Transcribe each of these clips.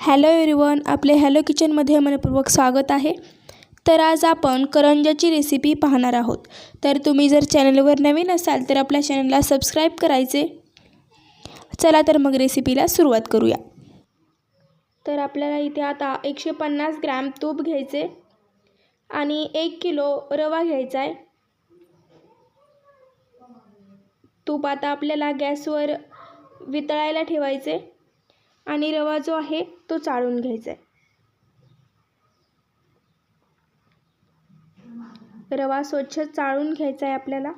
Hello everyone आपले hello किचनमध्ये मनपूर्वक स्वागत आहे. तर आज आपण करंजाची रेसिपी पाहणार आहोत. तर तुम्ही जर चॅनलवर नवीन असाल तर आपल्या चॅनलला सबस्क्राईब करायचे. चला तर मग रेसिपीला सुरुवात करूया. तर आपल्याला इथे आता एकशे पन्नास ग्रॅम तूप घ्यायचे आणि एक किलो रवा घ्यायचा आहे. तूप आता आपल्याला गॅसवर वितळायला ठेवायचे. आणि रवा जो आहे तो चाळून घ्यायचा आहे रवा स्वच्छ चाळून घ्यायचा आहे आपल्याला.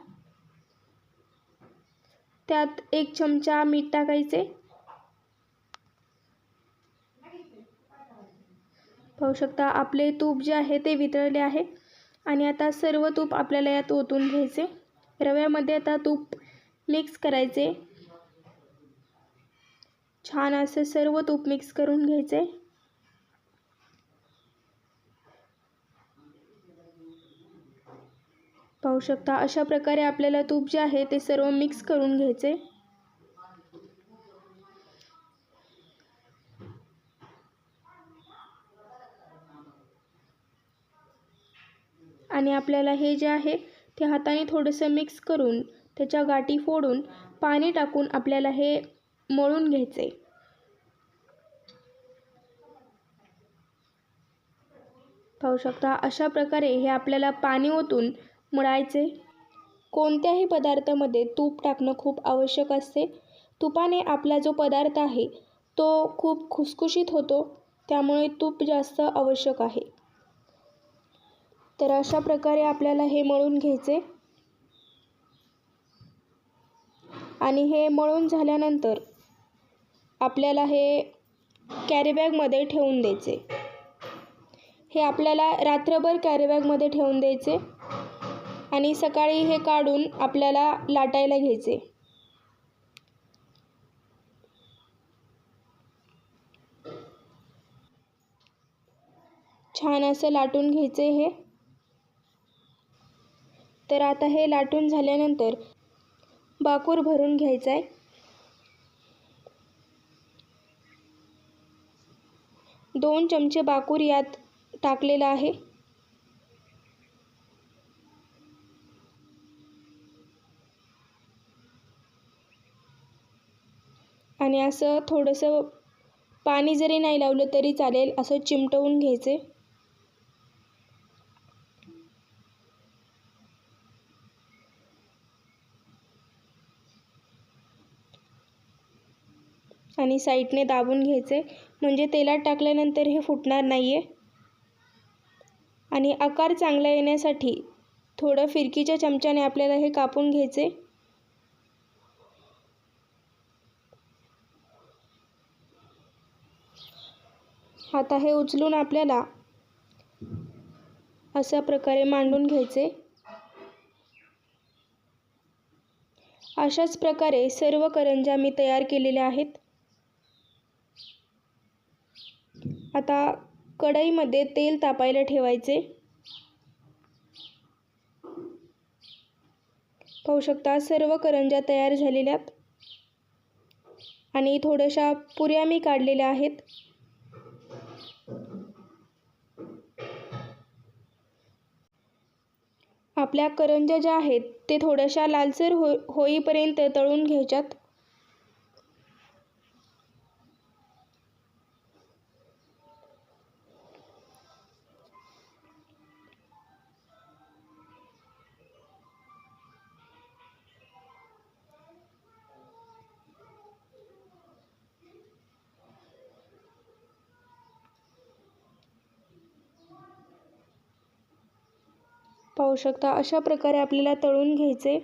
त्यात एक चमचा मीठ टाकायचे. पाहू शकता आपले तूप जे आहे ते वितळले आहे आणि आता सर्व तूप आपल्याला यात ओतून घ्यायचे. रव्यामध्ये आता तूप मिक्स करायचे. छान असं सर्व तूप मिक्स करून घ्यायचे. पाहू शकता अशा प्रकारे आपल्याला तूप जे आहे ते सर्व मिक्स करून घ्यायचे. आणि आपल्याला हे जे आहे ते हाताने थोडंसं मिक्स करून त्याच्या गाठी फोडून पाणी टाकून आपल्याला हे मळून घ्यायचे. पाहू शकता अशा प्रकारे हे आपल्याला पाणी ओतून मळायचे. कोणत्याही पदार्थामध्ये तूप टाकणं खूप आवश्यक असते. तुपाने आपला जो पदार्थ आहे तो खूप खुसखुशीत होतो. त्यामुळे तूप जास्त आवश्यक आहे. तर अशा प्रकारे आपल्याला हे मळून घ्यायचे. आणि हे मळून झाल्यानंतर आपल्याला हे कॅरीबॅगमध्ये ठेवून द्यायचे. हे आपल्याला रात्रभर कॅरीबॅगमध्ये ठेवून द्यायचे. आणि सकाळी हे काढून आपल्याला लाटायला घ्यायचे. छान असं लाटून घ्यायचे हे. तर आता हे लाटून झाल्यानंतर बाकूर भरून घ्यायचा आहे दोन चमचे बाकूर यात टाकलेला आहे. आणि असं थोडंसं पाणी जरी नाही लावलं तरी चालेल असं चिमटवून घ्यायचे. आणि साईडने दाबून घ्यायचे. म्हणजे तेलात टाकल्यानंतर हे फुटणार नाही आहे आणि आकार चांगला येण्यासाठी थोडं फिरकीच्या चमच्याने आपल्याला हे कापून घ्यायचे. आता हे उचलून आपल्याला अशा प्रकारे मांडून घ्यायचे. अशाच प्रकारे सर्व करंजा मी तयार केलेल्या आहेत. आता कढईमध्ये तेल तापायला ठेवायचे. पाहू शकता सर्व करंजा तयार झालेल्या आणि थोड्याशा पुऱ्या मी काढलेल्या आहेत. आपल्या करंजा ज्या आहेत ते थोड्याशा लालसर हो होईपर्यंत तळून घ्यायच्यात. पाहू शकता. अशा प्रकारे आपल्याला तळून घ्यायचे.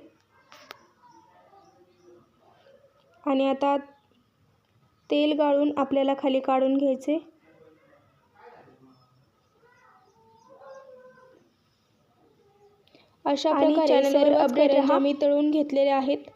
आणि आता तेल गाळून आपल्याला खाली काढून घ्यायचे. अशा प्रकारे सर्व अपडेट मी तळून घेतलेले आहेत.